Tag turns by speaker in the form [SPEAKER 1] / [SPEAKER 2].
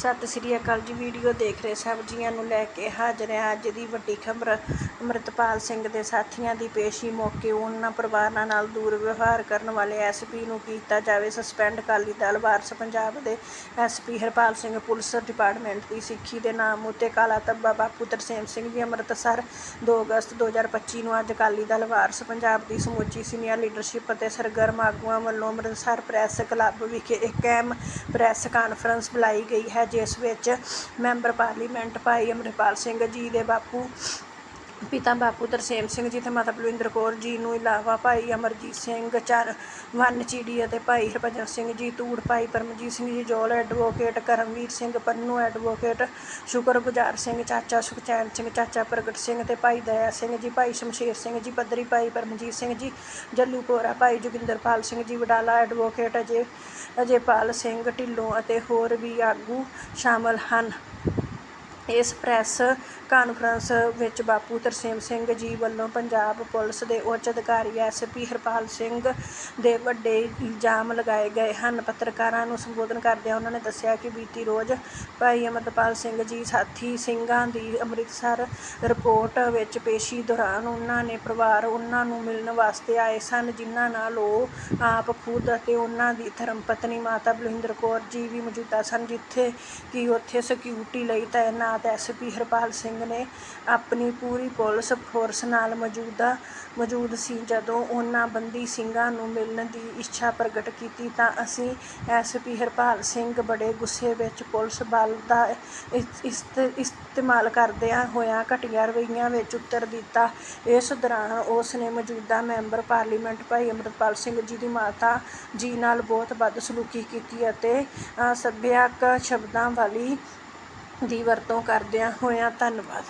[SPEAKER 1] ਸਤਿ ਸ੍ਰੀ ਅਕਾਲ ਜੀ। ਵੀਡੀਓ ਦੇਖ ਰਹੇ ਸਭ ਜੀਆਂ ਨੂੰ ਲੈ ਕੇ ਹਾਜ਼ਰ ਹਾਂ ਅੱਜ ਦੀ ਵੱਡੀ ਖਬਰ। ਅੰਮ੍ਰਿਤਪਾਲ ਸਿੰਘ ਦੇ ਸਾਥੀਆਂ ਦੀ ਪੇਸ਼ੀ ਮੌਕੇ ਉਹਨਾਂ ਪਰਿਵਾਰਾਂ ਨਾਲ ਦੂਰ ਵਿਵਹਾਰ ਕਰਨ ਵਾਲੇ ਐਸਪੀ ਨੂੰ ਕੀਤਾ ਜਾਵੇ ਸਸਪੈਂਡ। ਅਕਾਲੀ ਦਲ ਵਾਰਸ ਪੰਜਾਬ ਦੇ SP Harpal Singh police department ਦੀ ਸਿੱਖੀ ਦੇ ਨਾਮ ਉੱਤੇ ਕਾਲਾ ਤੱਬਾ ਬਾਪੂ ਤਰਸੇਮ ਸਿੰਘ ਜੀ ਅੰਮ੍ਰਿਤਸਰ। 2 ਅਗਸਤ 2025 ਨੂੰ ਅੱਜ ਅਕਾਲੀ ਦਲ ਵਾਰਸ ਪੰਜਾਬ ਦੀ ਸਮੁੱਚੀ ਸੀਨੀਅਰ ਲੀਡਰਸ਼ਿਪ ਅਤੇ ਸਰਗਰਮ ਆਗੂਆਂ ਵੱਲੋਂ ਅੰਮ੍ਰਿਤਸਰ ਪ੍ਰੈਸ ਕਲੱਬ ਵਿਖੇ ਇੱਕ ਅਹਿਮ ਪ੍ਰੈਸ ਕਾਨਫਰੰਸ ਬੁਲਾਈ ਗਈ ਹੈ ਜਿਸ ਵਿੱਚ ਮੈਂਬਰ ਪਾਰਲੀਮੈਂਟ ਭਾਈ ਅੰਮ੍ਰਿਤਪਾਲ ਸਿੰਘ ਜੀ ਦੇ ਬਾਪੂ ਪਿਤਾ ਬਾਪੂ ਤਰਸੇਮ ਸਿੰਘ ਜੀ ਤੇ ਮਾਤਾ ਬਲਵਿੰਦਰ ਕੌਰ ਜੀ ਨੂੰ ਇਲਾਵਾ ਭਾਈ ਅਮਰਜੀਤ ਸਿੰਘ, ਚਰ ਵੰਨ ਚੀੜੀ ਅਤੇ ਭਾਈ ਹਰਭਜਨ ਸਿੰਘ ਜੀ ਤੂੜ ਭਾਈ ਪਰਮਜੀਤ ਸਿੰਘ ਜੀ, ਜੋਲ ਐਡਵੋਕੇਟ ਕਰਮਵੀਰ ਸਿੰਘ, ਪੰਨੂ ਐਡਵੋਕੇਟ, ਸ਼ੁਕਰਗੁਜ਼ਾਰ ਸਿੰਘ, ਚਾਚਾ ਸੁਖਚੈਨ ਸਿੰਘ, ਚਾਚਾ ਪ੍ਰਗਟ ਸਿੰਘ ਤੇ ਭਾਈ ਦਇਆ ਸਿੰਘ ਜੀ, ਭਾਈ ਸ਼ਮਸ਼ੇਰ ਸਿੰਘ ਜੀ, ਪੱਧਰੀ ਭਾਈ ਪਰਮਜੀਤ ਸਿੰਘ ਜੀ, ਜੱਲੂ ਕੋਰਾ ਭਾਈ ਜੋਗਿੰਦਰਪਾਲ ਸਿੰਘ ਜੀ, ਵਡਾਲਾ ਐਡਵੋਕੇਟ ਅਜੇ ਅਜੇਪਾਲ ਸਿੰਘ ਢਿੱਲੋਂ ਅਤੇ ਹੋਰ ਵੀ ਆਗੂ ਸ਼ਾਮਲ ਹਨ। ਇਸ ਪ੍ਰੈਸ ਕਾਨਫਰੰਸ ਵਿੱਚ ਬਾਪੂ ਤਰਸੇਮ ਸਿੰਘ ਜੀ ਵੱਲੋਂ ਪੰਜਾਬ ਪੁਲਿਸ ਦੇ ਉੱਚ ਅਧਿਕਾਰੀ ਐਸਪੀ ਹਰਪਾਲ ਸਿੰਘ ਦੇ ਵੱਡੇ ਇਲਜ਼ਾਮ ਲਗਾਏ ਗਏ ਹਨ। ਪੱਤਰਕਾਰਾਂ ਨੂੰ ਸੰਬੋਧਨ ਕਰਦਿਆਂ ਉਹਨਾਂ ਨੇ ਦੱਸਿਆ ਕਿ ਬੀਤੀ ਰੋਜ਼ ਭਾਈ ਅਮਰਪਾਲ ਸਿੰਘ ਜੀ, ਸਾਥੀ ਸਿੰਘਾਂ ਦੀ ਅੰਮ੍ਰਿਤਸਰ ਰਿਪੋਰਟ ਵਿੱਚ ਪੇਸ਼ੀ ਦੌਰਾਨ ਉਹਨਾਂ ਨੇ ਪਰਿਵਾਰ ਉਹਨਾਂ ਨੂੰ ਮਿਲਣ ਵਾਸਤੇ ਆਏ ਸਨ, ਜਿਨ੍ਹਾਂ ਨਾਲ ਉਹ ਆਪ ਖੁਦ ਅਤੇ ਉਹਨਾਂ ਦੀ ਧਰਮ ਪਤਨੀ ਮਾਤਾ ਬਲਵਿੰਦਰ ਕੌਰ ਜੀ ਵੀ ਮੌਜੂਦਾ ਸਨ, ਜਿੱਥੇ ਕਿ ਉੱਥੇ ਸਿਕਿਉਰਿਟੀ ਲਈ ਤਾਇਨਾਤ ਐਸਪੀ ਹਰਪਾਲ ਸਿੰਘ ਨੇ ਆਪਣੀ ਪੂਰੀ ਪੁਲਿਸ ਫੋਰਸ ਨਾਲ ਮੌਜੂਦਾ, ਮੌਜੂਦ ਸੀ। ਜਦੋਂ ਉਹਨਾਂ ਬੰਦੀ ਸਿੰਘਾਂ ਨੂੰ ਮਿਲਣ ਦੀ ਇੱਛਾ ਪ੍ਰਗਟ ਕੀਤੀ ਤਾਂ ਅਸੀਂ ਐਸਪੀ ਹਰਪਾਲ ਸਿੰਘ ਬੜੇ ਗੁੱਸੇ ਵਿੱਚ ਪੁਲਿਸ ਬਲ ਦਾ ਇਸ- ਇਸਤੇਮਾਲ ਕਰਦਿਆਂ ਹੋਇਆਂ ਘਟੀਆ ਰਵੱਈਆਂ ਵਿੱਚ ਉੱਤਰ ਦਿੱਤਾ। ਇਸ ਦੌਰਾਨ ਉਸ ਨੇ ਮੌਜੂਦਾ ਮੈਂਬਰ ਪਾਰਲੀਮੈਂਟ ਭਾਈ ਅਮਰਪਾਲ ਸਿੰਘ ਜੀ ਦੀ ਮਾਤਾ ਜੀ ਨਾਲ ਬਹੁਤ ਬਦਸਲੂਕੀ ਕੀਤੀ ਅਤੇ ਸੱਭਿਆਕ ਸ਼ਬਦਾਂ ਵਾਲੀ ਦੀ ਵਰਤੋਂ ਕਰਦਿਆਂ ਹੋਇਆਂ ਧੰਨਵਾਦ।